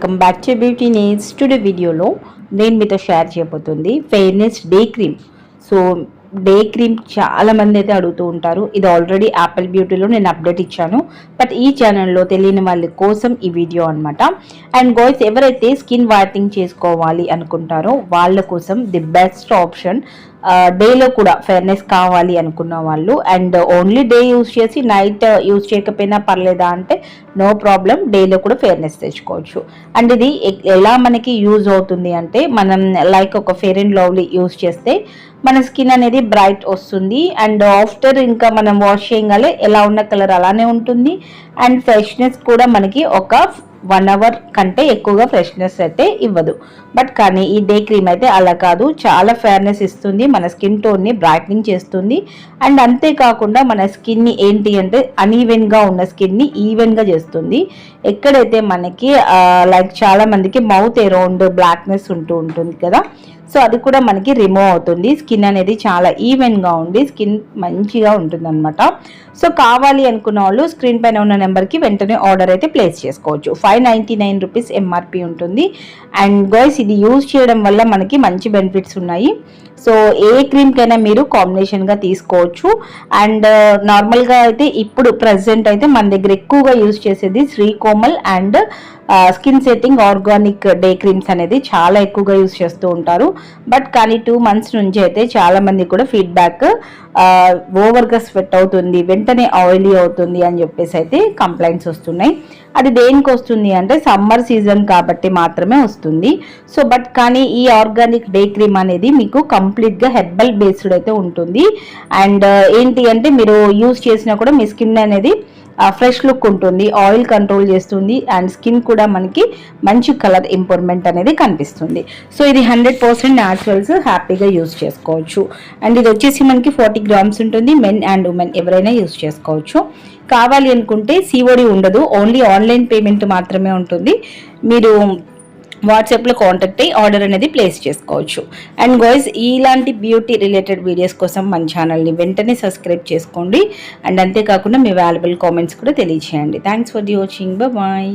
Welcome back to beauty needs today వీడియోలో నేను మీతో షేర్ చేయబోతుంది fairness day cream so day cream చాలా మంది అయితే అడుగుతూ ఉంటారు. ఇది ఆల్రెడీ యాపిల్ బ్యూటీలో నేను అప్డేట్ ఇచ్చాను. బట్ ఈ ఛానల్లో తెలియని వాళ్ళ కోసం ఈ వీడియో అనమాట అండ్ గోయిస్ ఎవరైతే స్కిన్ వైటింగ్ చేసుకోవాలి అనుకుంటారో వాళ్ళ కోసం ది బెస్ట్ ఆప్షన్ డేలో కూడా ఫెయిర్నెస్ కావాలి అనుకున్న వాళ్ళు అండ్ ఓన్లీ డే యూస్ చేసి నైట్ యూస్ చేయకపోయినా పర్లేదా అంటే నో ప్రాబ్లం డేలో కూడా ఫెయిర్నెస్ తెచ్చుకోవచ్చు. అండ్ ఇది ఎలా మనకి యూజ్ అవుతుంది అంటే మనం లైక్ ఒక ఫెయిర్ అండ్ లవ్లీ యూస్ చేస్తే మన స్కిన్ అనేది బ్రైట్ వస్తుంది అండ్ ఆఫ్టర్ ఇంకా మనం వాష్ చేయగానే ఎలా ఉన్న కలర్ అలానే ఉంటుంది. అండ్ ఫ్రెష్నెస్ కూడా మనకి ఒక వన్ అవర్ కంటే ఎక్కువగా ఫ్రెష్నెస్ అయితే ఇవ్వదు. బట్ కానీ ఈ డే క్రీమ్ అయితే అలా కాదు. చాలా ఫేర్నెస్ ఇస్తుంది. మన స్కిన్ టోన్ని బ్రైట్నింగ్ చేస్తుంది. అండ్ అంతేకాకుండా మన స్కిన్ని ఏంటి అంటే అన్ఈవెన్గా ఉన్న స్కిన్ని ఈవెన్గా చేస్తుంది. ఎక్కడైతే మనకి లైక్ చాలామందికి మౌత్ అరౌండ్ బ్లాక్నెస్ ఉంటూ ఉంటుంది కదా సో అది కూడా మనకి రిమూవ్ అవుతుంది. స్కిన్ అనేది చాలా ఈవెన్గా ఉండి స్కిన్ మంచిగా ఉంటుందనమాట సో కావాలి అనుకున్న వాళ్ళు స్క్రీన్ పైన ఉన్న నెంబర్కి వెంటనే ఆర్డర్ అయితే ప్లేస్ చేసుకోవచ్చు. Five ninety nine rupees MRP ఉంటుంది. అండ్ గైస్ ఇది యూజ్ చేయడం వల్ల మనకి మంచి బెనిఫిట్స్ ఉన్నాయి. సో ఏ క్రీమ్కైనా మీరు కాంబినేషన్గా తీసుకోవచ్చు. అండ్ నార్మల్గా uh, అయితే ఇప్పుడు ప్రజెంట్ అయితే మన దగ్గర ఎక్కువగా యూజ్ చేసేది Shrikomal and skin setting organic day creams అనేది చాలా ఎక్కువగా యూజ్ చేస్తూ ఉంటారు. బట్ కానీ టూ మంత్స్ నుంచి అయితే చాలా మంది కూడా ఫీడ్బ్యాక్ ఓవర్గా స్వెట్ అవుతుంది వెంటనే ఆయిలీ అవుతుంది అని చెప్పేసి అయితే కంప్లైంట్స్ వస్తున్నాయి. అది దేనికి వస్తుంది అంటే సమ్మర్ సీజన్ కాబట్టి మాత్రమే వస్తుంది. సో బట్ కానీ ఈ ఆర్గానిక్ డే క్రీమ్ అనేది మీకు కంప్లీట్గా హెర్బల్ బేస్డ్ అయితే ఉంటుంది. అండ్ ఏంటి అంటే మీరు యూస్ చేసినా కూడా మీ స్కిన్ అనేది ఫ్రెష్ లుక్ ఉంటుంది ఆయిల్ కంట్రోల్ చేస్తుంది అండ్ స్కిన్ కూడా మనకి మంచి కలర్ ఇంప్రూవ్మెంట్ అనేది కనిపిస్తుంది. సో ఇది హండ్రెడ్ పర్సెంట్ న్యాచురల్స్ హ్యాపీగా యూస్ చేసుకోవచ్చు. అండ్ ఇది వచ్చేసి మనకి ఫార్టీ గ్రామ్స్ ఉంటుంది మెన్ అండ్ ఉమెన్ ఎవరైనా యూస్ చేసుకోవచ్చు. కావాలి అనుకుంటే సిఓడి ఉండదు ఓన్లీ ఆన్లైన్ పేమెంట్ మాత్రమే ఉంటుంది. మీరు వాట్సాప్లో కాంటాక్ట్ అయ్యి ఆర్డర్ అనేది ప్లేస్ చేసుకోవచ్చు. అండ్ గోయ్స్ ఇలాంటి బ్యూటీ రిలేటెడ్ వీడియోస్ కోసం మన ఛానల్ని వెంటనే సబ్స్క్రైబ్ చేసుకోండి. అండ్ అంతేకాకుండా మీ వాల్యుబుల్ కామెంట్స్ కూడా తెలియచేయండి. Thanks for the watching bye